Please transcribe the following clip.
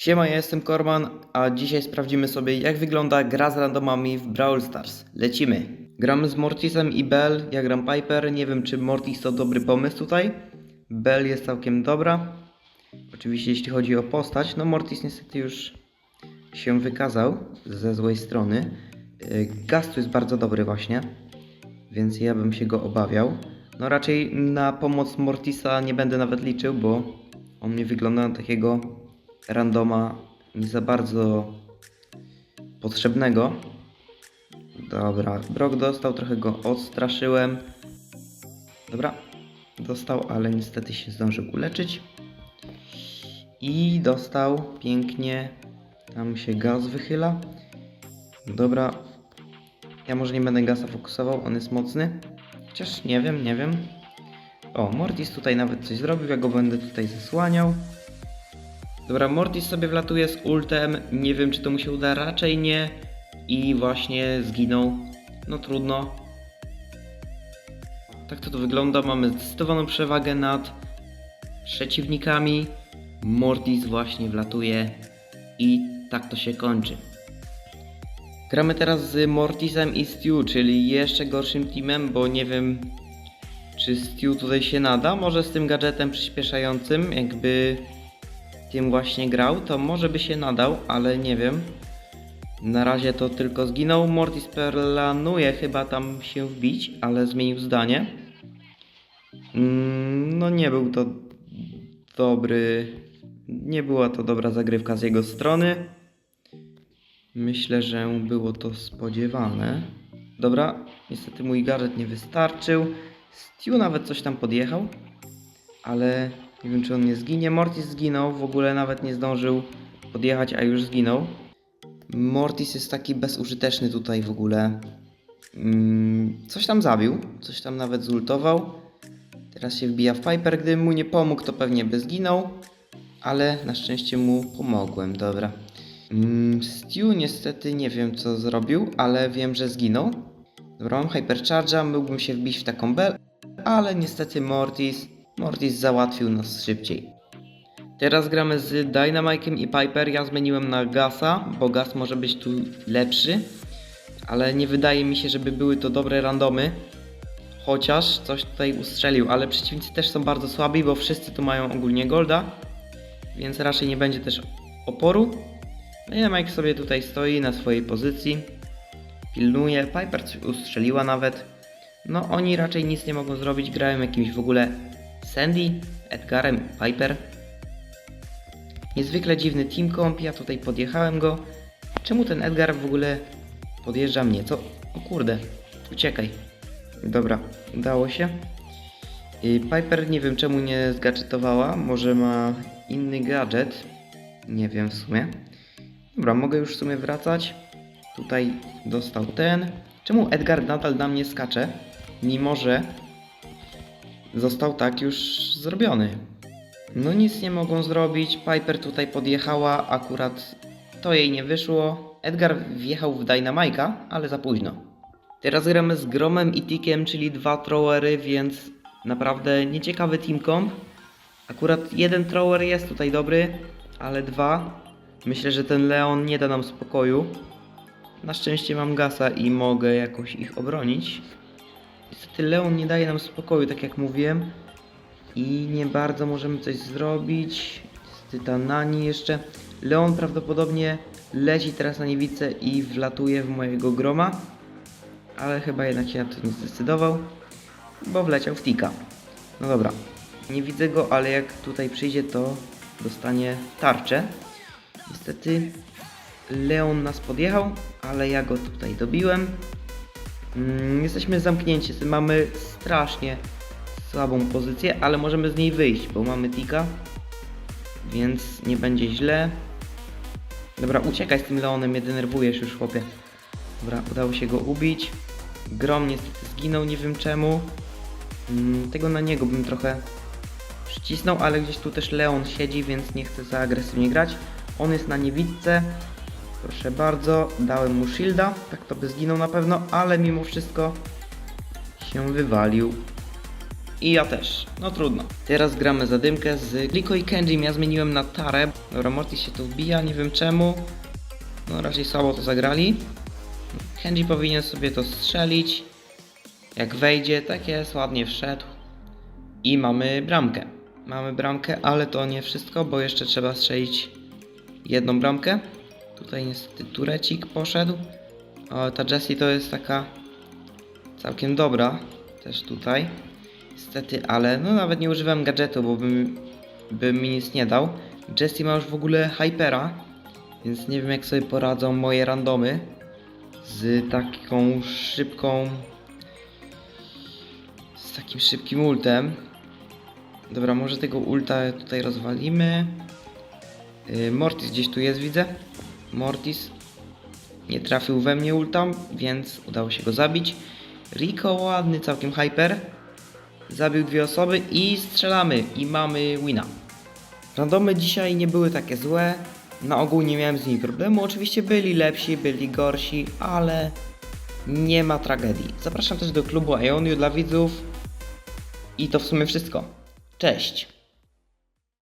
Siema, ja jestem Korman, a dzisiaj sprawdzimy sobie jak wygląda gra z randomami w Brawl Stars. Lecimy. Gramy z Mortisem i Bell, ja gram Piper, nie wiem czy Mortis to dobry pomysł tutaj. Bell jest całkiem dobra. Oczywiście jeśli chodzi o postać, no Mortis niestety już się wykazał ze złej strony. Yy, Gaz tu jest bardzo dobry właśnie, więc ja bym się go obawiał. No raczej na pomoc Mortisa nie będę nawet liczył, bo on nie wygląda na takiego randoma nie za bardzo potrzebnego. Dobra, Brock dostał, trochę go odstraszyłem. Dobra, dostał, ale niestety się zdążył uleczyć. I dostał pięknie. Tam się gaz wychyla. Dobra. Ja może nie będę gasa fokusował, on jest mocny. Chociaż nie wiem, nie wiem. O, Mortis tutaj nawet coś zrobił, ja go będę tutaj zasłaniał. Dobra, Mortis sobie wlatuje z ultem. Nie wiem, czy to mu się uda, raczej nie. I właśnie zginął. No trudno. Tak to, to wygląda. Mamy zdecydowaną przewagę nad przeciwnikami. Mortis właśnie wlatuje. I tak to się kończy. Gramy teraz z Mortisem i Stu, czyli jeszcze gorszym teamem, bo nie wiem, czy Stu tutaj się nada. Może z tym gadżetem przyspieszającym, jakby tym właśnie grał, to może by się nadał, ale nie wiem. Na razie to tylko zginął. Mortis planuje chyba tam się wbić, ale zmienił zdanie. Mm, No nie był to dobry. Nie była to dobra zagrywka z jego strony. Myślę, że było to spodziewane. Dobra, niestety mój gadżet nie wystarczył. Stu nawet coś tam podjechał, ale nie wiem czy on nie zginie. Mortis zginął, w ogóle nawet nie zdążył podjechać, a już zginął. Mortis jest taki bezużyteczny tutaj w ogóle. Mm, coś tam zabił, coś tam nawet zultował. Teraz się wbija w Piper. Gdybym mu nie pomógł, to pewnie by zginął. Ale na szczęście mu pomogłem, dobra. Mm, niestety nie wiem co zrobił, ale wiem, że zginął. Dobra, mam Hypercharge'a, mógłbym się wbić w taką bel, ale niestety Mortis, Mortis załatwił nas szybciej. Teraz gramy z Dynamike'em i Piper. Ja zmieniłem na Gasa, bo Gas może być tu lepszy, ale nie wydaje mi się, żeby były to dobre randomy. Chociaż coś tutaj ustrzelił, ale przeciwnicy też są bardzo słabi, bo wszyscy tu mają ogólnie golda, więc raczej nie będzie też oporu. Dynamike sobie tutaj stoi na swojej pozycji, pilnuje. Piper coś ustrzeliła nawet. No oni raczej nic nie mogą zrobić, grają jakimś w ogóle Sandy, Edgarem, Piper. Niezwykle dziwny team comp, ja tutaj podjechałem go. Czemu ten Edgar w ogóle podjeżdża mnie? Co? O kurde, uciekaj. Dobra, udało się. Y, Piper nie wiem czemu nie zgadżetowała, może ma inny gadżet. Nie wiem w sumie. Dobra, mogę już w sumie wracać. Tutaj dostał ten. Czemu Edgar nadal na mnie skacze? Mimo, że został tak już zrobiony. No nic nie mogą zrobić. Piper tutaj podjechała, akurat to jej nie wyszło. Edgar wjechał w Dynamike'a, ale za późno. Teraz gramy z Gromem i Tikiem, czyli dwa throwery, więc naprawdę nieciekawy team comp. Akurat jeden thrower jest tutaj dobry, ale dwa. Myślę, że ten Leon nie da nam spokoju. Na szczęście mam gasa i mogę jakoś ich obronić. Niestety Leon nie daje nam spokoju, tak jak mówiłem. I nie bardzo możemy coś zrobić. Z tytanani jeszcze. Leon prawdopodobnie leci teraz na niewidce i wlatuje w mojego groma. Ale chyba jednak się na to nie zdecydował, bo wleciał w tika. No dobra, nie widzę go, ale jak tutaj przyjdzie, to dostanie tarczę. Niestety Leon nas podjechał, ale ja go tutaj dobiłem. Mm, jesteśmy zamknięci, mamy strasznie słabą pozycję, ale możemy z niej wyjść, bo mamy tika, więc nie będzie źle. Dobra, uciekaj z tym Leonem, mnie denerwujesz już chłopie. Dobra, udało się go ubić. Grom niestety zginął, nie wiem czemu. Mm, tego na niego bym trochę przycisnął, ale gdzieś tu też Leon siedzi, więc nie chcę za agresywnie grać. On jest na niewidce. Proszę bardzo, dałem mu shielda, tak to by zginął na pewno, ale mimo wszystko się wywalił. I ja też. No trudno. Teraz gramy zadymkę z Liko i Kenjim. Ja zmieniłem na Tarę. Dobra, Mortis się tu wbija, nie wiem czemu. No raczej słabo to zagrali. Kenji powinien sobie to strzelić. Jak wejdzie, tak jest, ładnie wszedł. I mamy bramkę. Mamy bramkę, ale to nie wszystko, bo jeszcze trzeba strzelić jedną bramkę. Tutaj niestety turecik poszedł. O, ta Jessie to jest taka całkiem dobra. Też tutaj. Niestety, ale no nawet nie używam gadżetu, bo bym, by mi nic nie dał. Jessie ma już w ogóle Hypera, więc nie wiem jak sobie poradzą moje randomy z taką szybką z takim szybkim ultem. Dobra, może tego ulta tutaj rozwalimy. Yy, Mortis gdzieś tu jest, widzę. Mortis nie trafił we mnie ulta, więc udało się go zabić. Rico ładny, całkiem hyper. Zabił dwie osoby i strzelamy. I mamy wina. Randomy dzisiaj nie były takie złe. Na ogół nie miałem z nimi problemu. Oczywiście byli lepsi, byli gorsi, ale nie ma tragedii. Zapraszam też do klubu Ioniu dla widzów. I to w sumie wszystko. Cześć!